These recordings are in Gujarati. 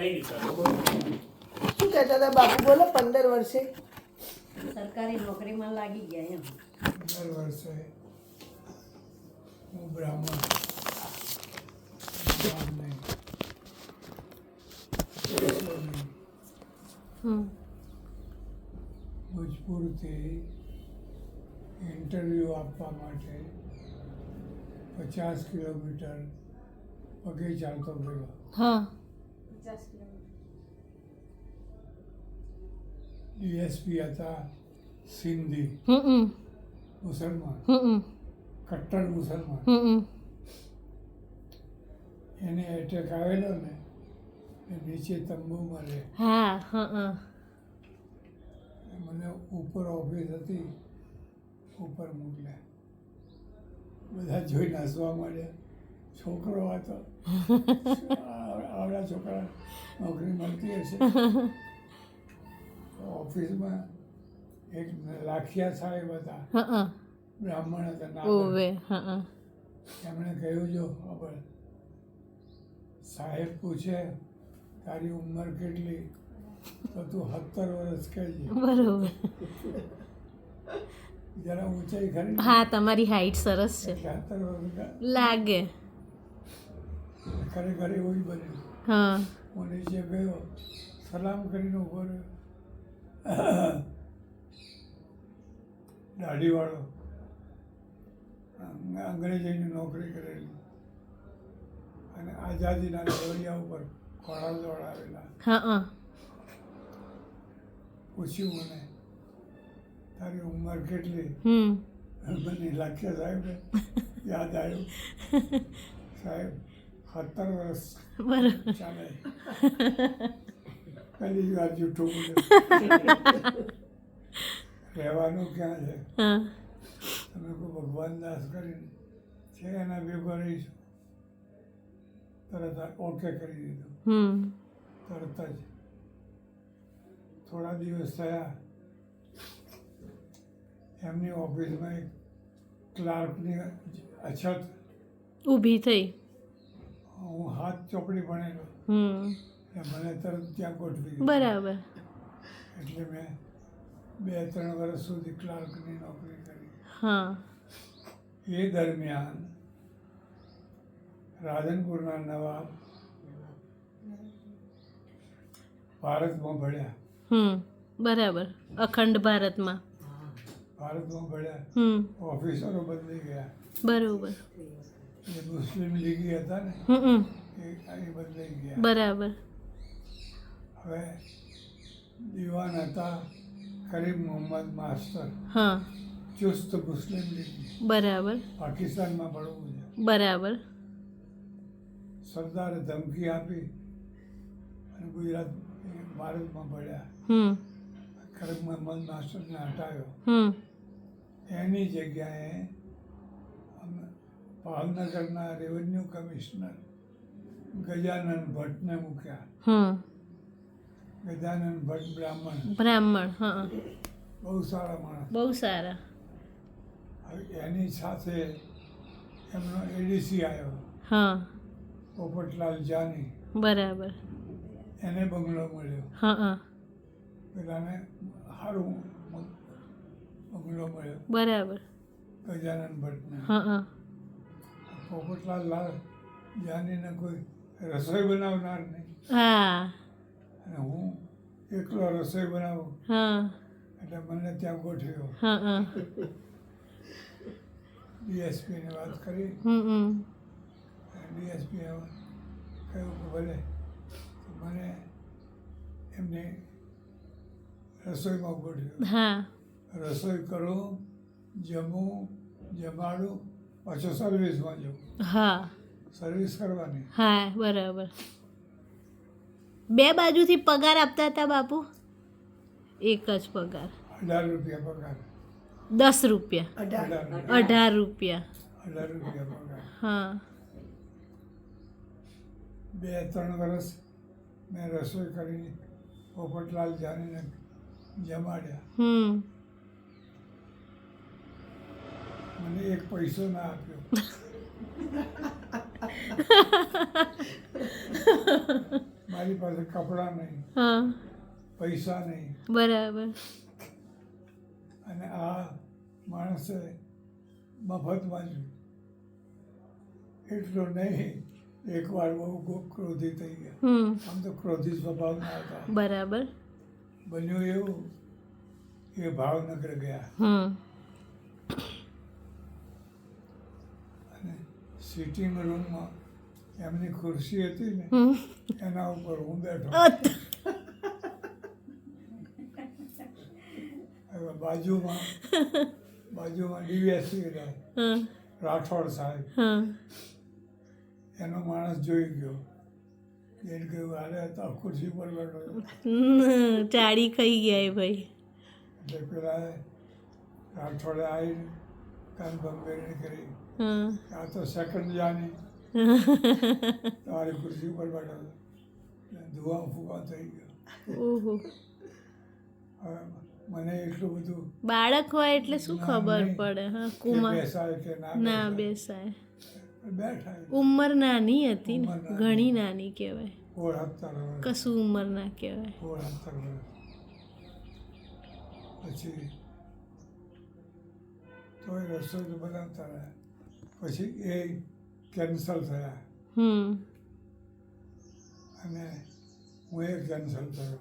થઈ ગયું શું કહેતા હતા બાપુ? બોલો પંદર વર્ષે. સરકારી નોકરીમાં લાગી ગયા એમ. પંદર વર્ષે હું બ્રાહ્મણ. ભોજપુરથી ઇન્ટરવ્યૂ આપવા માટે પચાસ કિલોમીટર પગે ચાલતો ગયો. હા. ડીએસપી હતા સિંધી હમ મુસલમાન હમ કટ્ટર મુસલમાન એને એટેક આવેલો ને એ નીચે તંબુ હા મને ઉપર ઓફિસ હતી ઉપર મોકલ્યા બધા જોઈને હસવા માંડ્યા છોકરો હતો. આવડા છોકરા નોકરી મળતી હશે. ઓફિસમાં એક લાખિયા સાહેબ હતા બ્રાહ્મણ હતા એમણે કહ્યું જો ખબર. સાહેબ પૂછે તારી ઉંમર કેટલી? તો તું સત્તર વર્ષ કહેજે. બરોબર. જરા ઊંચાઈ ખરી હા તમારી હાઈટ સરસ છે. લાગે. ખરેખર એવું જ બન્યું. હા. હું નીચે ગયો સલામ કરીને ઊભો રહ્યો. દાઢીવાળો. અંગ્રેજીની નોકરી કરેલી. અને આઝાદીના દોરિયા ઉપર ખોળા દોડાવેલા. પૂછ્યું મને તારી ઉંમર કેટલી? મને લાગ્યા સાહેબ યાદ આવ્યું. સાહેબ સત્તર વર્ષ. બરોબર. ચાલે. પહેલી વાર જૂઠું રહેવાનું ક્યાં છે? અમે તમે કોઈ ભગવાન દાસ કરીને છે એના ભેગો રહીશું. તરત ઓકે કરી દીધું. તરત જ. થોડા દિવસ થયા. એમની ઓફિસમાં એક ક્લાર્કની અછત. ઊભી થઈ. હું હાથ ચોપડી ભણેલો. મને તરત ત્યાં ગોઠવી બરાબર. એટલે મેં બે ત્રણ વર્ષ સુધી ક્લાર્કની નોકરી કરી. હા. એ દરમિયાન રાધનપુરના નવાબ ભારતમાં ભળ્યા હમ. બરાબર. અખંડ ભારતમાં. ભારતમાં ભળ્યા હમ. ઓફિસરો બદલી ગયા. બરોબર. મુસ્લિમ લીગ હતા ને એ બદલાઈ ગયા બરાબર. હવે દિવાન હતા કરીમ મોહમ્મદ માસ્ટર હા. ચુસ્ત મુસ્લિમ લીગ. બરાબર. પાકિસ્તાનમાં ભળવું છે. બરાબર. સરદારે ધમકી આપી અને ગુજરાત ભારતમાં ભળ્યા હમ. કરીમ મોહમ્મદ માસ્ટરને હટાવ્યો. હમ. એની જગ્યાએ ભાવનગરના રેવન્યુ કમિશનર ગજાનન ભટ્ટને મૂક્યા. હમ. ગજાનન ભટ્ટ બ્રાહ્મણ. બ્રાહ્મણ હા બહુ સારા માણસ. બહુ સારા. હવે એની સાથે એમનો એડીસી આવ્યો. હા. પોપટલાલ જાની. બરાબર. એને બંગલો મળ્યો. હા હા. પેલાને સારું બંગલો મળ્યો. બરાબર. ગજાનન ભટ્ટને. હા હા. પોપટલાલ લાલ જાનીને કોઈ રસોઈ બનાવનાર નહીં. હા. અને હું એકલો રસોઈ બનાવું. હા. એટલે મને ત્યાં ગોઠવ્યો. હા ડીએસપીને વાત કરી. ડીએસપી કહ્યું કે ભલે મને એમની રસોઈમાં ગોઠવ્યો. રસોઈ કરું જમું જમાડું પાછો સર્વિસમાં જવું હા. સર્વિસ કરવાની. હા બરાબર. બે બાજુથી પગાર આપતા હતા બાપુ? એક જ પગાર. અઢાર રૂપિયા પગાર. દસ રૂપિયા. અઢાર. અઢાર રૂપિયા. રૂપિયા. અઢાર રૂપિયા પગાર. હા. બે ત્રણ વર્ષ મેં રસોઈ કરીને પોપટલાલ જાનીને જમાડ્યા. હમ. મને એક પૈસો ના આપ્યો. મારી પાસે કપડાં નહીં હા. પૈસા નહીં. બરાબર. અને આ માણસે મફતમાં જ એટલો નહીં એકવાર બહુ ગો- ક્રોધી થઈ ગયા. આમ તો ક્રોધી સ્વભાવના હતા. બરાબર. બન્યું એવું એ ભાવનગર ગયા. સિટિંગ રૂમમાં એમની ખુરશી હતી ને એના ઉપર હું બેઠો. હવે બાજુમાં બાજુમાં ડીવીએસસી હતા. રાઠોડ સાહેબ. એનો માણસ જોઈ ગયો. એને કહ્યું અરે તો ખુરશી પર બેઠો ચાડી ખાઈ ગયા એ ભાઈ. એટલે પેલા રાઠોડે આવીને કાન ગંભીર કરી. આ તો સેકન્ડ જાની તમારી ખુરશી ઉપર બેઠો ધુઆ ફૂવા થઈ ગયો. મને એટલું બધું બાળક હોય એટલે શું ખબર પડે હા કુમાર. બેસાય કે ના બેસાય. બેઠા ઉંમર નાની હતી ને ઘણી નાની કહેવાય. કશું ઉંમર ના કહેવાય. પછી તોય રસોઈ બનાવતા રહ્યા. પછી એ કેન્સલ થયા. અને હું એ કેન્સલ થયો.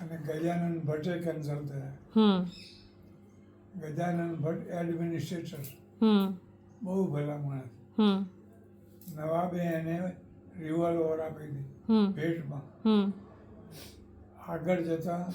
અને ગજાનંદ ભટ્ટે કેન્સલ થયા. ગજાનંદ ભટ્ટ એડમિનિસ્ટ્રેટર બહુ ભલા માણસ. નવાબે એને રિવોલ્વર આપી દીધી. ભેટમાં. આગળ જતાં